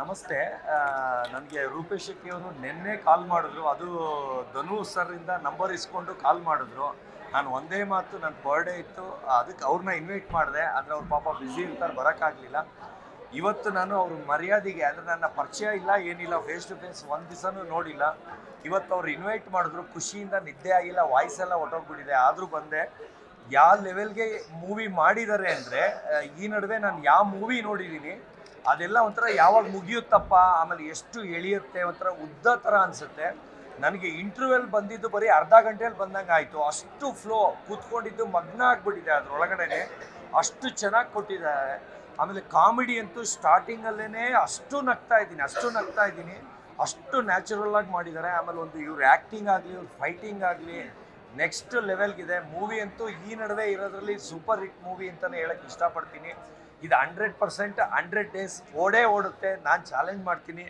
ನಮಸ್ತೆ. ನನಗೆ ರೂಪೇಶ್ ಶೆಟ್ಟಿ ಅವರು ನಿನ್ನೆ ಕಾಲ್ ಮಾಡಿದ್ರು. ಅದು ಧನು ಸರ್ರಿಂದ ನಂಬರ್ ಇಸ್ಕೊಂಡು ಕಾಲ್ ಮಾಡಿದ್ರು. ನಾನು ಒಂದೇ ಮಾತು ನನ್ನ ಬರ್ಡೇ ಇತ್ತು. ಅದಕ್ಕೆ ಅವ್ರನ್ನ ಇನ್ವೈಟ್ ಮಾಡಿದೆ. ಆದರೆ ಅವ್ರ ಪಾಪ ಬ್ಯುಸಿ ಇರ್ತಾರೆ ಬರೋಕ್ಕಾಗಲಿಲ್ಲ. ಇವತ್ತು ನಾನು ಅವ್ರ ಮರ್ಯಾದೆಗೆ ಅಂದರೆ ನನ್ನ ಪರಿಚಯ ಇಲ್ಲ, ಏನಿಲ್ಲ ಫೇಸ್ ಟು ಫೇಸ್ ಒಂದು ದಿವಸನೂ ನೋಡಿಲ್ಲ. ಇವತ್ತು ಅವ್ರು ಇನ್ವೈಟ್ ಮಾಡಿದ್ರು. ಖುಷಿಯಿಂದ ನಿದ್ದೆ ಆಗಿಲ್ಲ ವಾಯ್ಸ್ ಎಲ್ಲ ಹೊಟ್ಟೋಗ್ಬಿಟ್ಟಿದೆ ಆದರೂ ಬಂದೆ. ಯಾವ ಲೆವೆಲ್ಗೆ ಮೂವಿ ಮಾಡಿದ್ದಾರೆ ಅಂದರೆ ಈ ನಡುವೆ ನಾನು ಯಾವ ಮೂವಿ ನೋಡಿದ್ದೀನಿ ಅದೆಲ್ಲ ಒಂಥರ ಯಾವಾಗ ಮುಗಿಯುತ್ತಪ್ಪ, ಆಮೇಲೆ ಎಷ್ಟು ಎಳೆಯುತ್ತೆ ಒಂಥರ ಉದ್ದ ಥರ ಅನಿಸುತ್ತೆ. ನನಗೆ ಇಂಟರ್ವ್ಯೂಲ್ ಬಂದಿದ್ದು ಬರೀ ಅರ್ಧ ಗಂಟೆಯಲ್ಲಿ ಬಂದಂಗೆ ಆಯಿತು. ಅಷ್ಟು ಫ್ಲೋ ಕೂತ್ಕೊಂಡಿದ್ದು ಮಗ್ನ ಆಗಿಬಿಟ್ಟಿದೆ ಅದರೊಳಗಡೆ ಅಷ್ಟು ಚೆನ್ನಾಗಿ ಕೊಟ್ಟಿದ್ದಾರೆ. ಆಮೇಲೆ ಕಾಮಿಡಿ ಅಂತೂ ಸ್ಟಾರ್ಟಿಂಗಲ್ಲೇ ಅಷ್ಟು ನಗ್ತಾ ಇದ್ದೀನಿ, ಅಷ್ಟು ನಗ್ತಾ ಇದ್ದೀನಿ. ಅಷ್ಟು ನ್ಯಾಚುರಲ್ ಆಗಿ ಮಾಡಿದ್ದಾರೆ. ಆಮೇಲೆ ಒಂದು ಇವ್ರ ಆ್ಯಕ್ಟಿಂಗ್ ಆಗಲಿ, ಇವ್ರ ಫೈಟಿಂಗ್ ಆಗಲಿ ನೆಕ್ಸ್ಟ್ ಲೆವೆಲ್ಗಿದೆ. ಮೂವಿ ಅಂತೂ ಈ ನಡುವೆ ಇರೋದ್ರಲ್ಲಿ ಸೂಪರ್ ಹಿಟ್ ಮೂವಿ ಅಂತಲೇ ಹೇಳಕ್ಕೆ ಇಷ್ಟಪಡ್ತೀನಿ. ಇದು ಹಂಡ್ರೆಡ್ ಪರ್ಸೆಂಟ್ ಹಂಡ್ರೆಡ್ ಡೇಸ್ ಓಡೇ ಓಡುತ್ತೆ. ನಾನು ಚಾಲೆಂಜ್ ಮಾಡ್ತೀನಿ.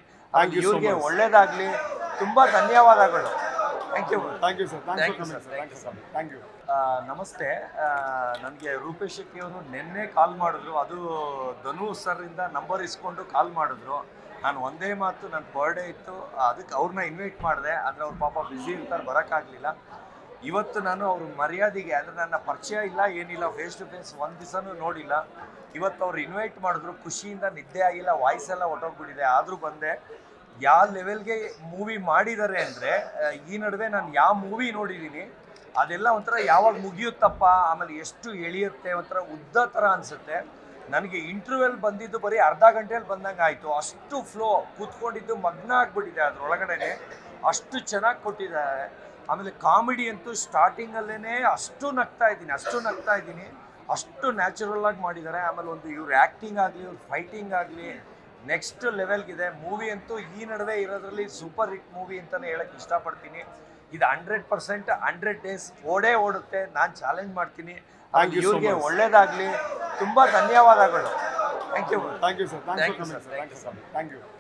ಇವ್ರಿಗೆ ಒಳ್ಳೇದಾಗಲಿ. ತುಂಬ ಧನ್ಯವಾದಗಳು. Thank you thank you sir thank sir. Sir thank you sir thank you ನಮಸ್ತೆ. ನನಗೆ ರೂಪೇಶ್ ಶೆಟ್ಟಿ ಅವರು ನಿನ್ನೆ ಕಾಲ್ ಮಾಡಿದ್ರು. ಅದು ಧನು ಸರ್ರಿಂದ ನಂಬರ್ ಇಸ್ಕೊಂಡು ಕಾಲ್ ಮಾಡಿದ್ರು. ನಾನು ಒಂದೇ ಮಾತು ನನ್ನ ಬರ್ಡೇ ಇತ್ತು. ಅದಕ್ಕೆ ಅವ್ರನ್ನ ಇನ್ವೈಟ್ ಮಾಡಿದೆ. ಆದರೆ ಅವ್ರ ಪಾಪ ಬ್ಯುಸಿ ಇರ್ತಾರೆ ಬರೋಕ್ಕಾಗಲಿಲ್ಲ. ಇವತ್ತು ನಾನು ಅವ್ರ ಮರ್ಯಾದೆಗೆ ಅಂದರೆ ನನ್ನ ಪರಿಚಯ ಇಲ್ಲ, ಏನಿಲ್ಲ ಫೇಸ್ ಟು ಫೇಸ್ ಒಂದು ದಿವಸನೂ ನೋಡಿಲ್ಲ. ಇವತ್ತು ಅವ್ರು ಇನ್ವೈಟ್ ಮಾಡಿದ್ರು, ಖುಷಿಯಿಂದ ನಿದ್ದೆ ಆಗಿಲ್ಲ ವಾಯ್ಸ್ ಎಲ್ಲ ಹೊಟ್ಟೋಗ್ಬಿಟ್ಟಿದೆ ಆದರೂ ಬಂದೆ. ಯಾವ ಲೆವೆಲ್ಗೆ ಮೂವಿ ಮಾಡಿದ್ದಾರೆ ಅಂದರೆ ಈ ನಡುವೆ ನಾನು ಯಾವ ಮೂವಿ ನೋಡಿದ್ದೀನಿ ಅದೆಲ್ಲ ಒಂಥರ ಯಾವಾಗ ಮುಗಿಯುತ್ತಪ್ಪ, ಆಮೇಲೆ ಎಷ್ಟು ಎಳೆಯುತ್ತೆ, ಒಂಥರ ಉದ್ದ ಥರ ಅನಿಸುತ್ತೆ. ನನಗೆ ಇಂಟರ್ವ್ಯೂಲ್ ಬಂದಿದ್ದು ಬರೀ ಅರ್ಧ ಗಂಟೆಯಲ್ಲಿ ಬಂದಂಗೆ ಆಯಿತು. ಅಷ್ಟು ಫ್ಲೋ ಕೂತ್ಕೊಂಡಿದ್ದು ಮಗ್ನ ಆಗಿಬಿಟ್ಟಿದೆ ಅದರೊಳಗಡೆ ಅಷ್ಟು ಚೆನ್ನಾಗಿ ಕೊಟ್ಟಿದ್ದಾರೆ. ಆಮೇಲೆ ಕಾಮಿಡಿ ಅಂತೂ ಸ್ಟಾರ್ಟಿಂಗಲ್ಲೇ ಅಷ್ಟು ನಗ್ತಾ ಇದ್ದೀನಿ ಅಷ್ಟು ನಗ್ತಾ ಇದ್ದೀನಿ. ಅಷ್ಟು ನ್ಯಾಚುರಲ್ ಆಗಿ ಮಾಡಿದ್ದಾರೆ. ಆಮೇಲೆ ಒಂದು ಇವ್ರ ಆ್ಯಕ್ಟಿಂಗ್ ಆಗಲಿ ಇವ್ರ ಫೈಟಿಂಗ್ ಆಗಲಿ ನೆಕ್ಸ್ಟ್ ಲೆವೆಲ್ಗಿದೆ ಮೂವಿ ಅಂತೂ ಈ ನಡುವೆ ಇರೋದ್ರಲ್ಲಿ ಸೂಪರ್ ಹಿಟ್ ಮೂವಿ ಅಂತಲೇ ಹೇಳಕ್ಕೆ ಇಷ್ಟಪಡ್ತೀನಿ. ಇದು ಹಂಡ್ರೆಡ್ ಪರ್ಸೆಂಟ್ ಹಂಡ್ರೆಡ್ ಡೇಸ್ ಓಡೇ ಓಡುತ್ತೆ. ನಾನು ಚಾಲೆಂಜ್ ಮಾಡ್ತೀನಿ. ಇವ್ರಿಗೆ ಒಳ್ಳೇದಾಗಲಿ. ತುಂಬ ಧನ್ಯವಾದಗಳು. Thank you thank you sir thank sir. Sir you thank you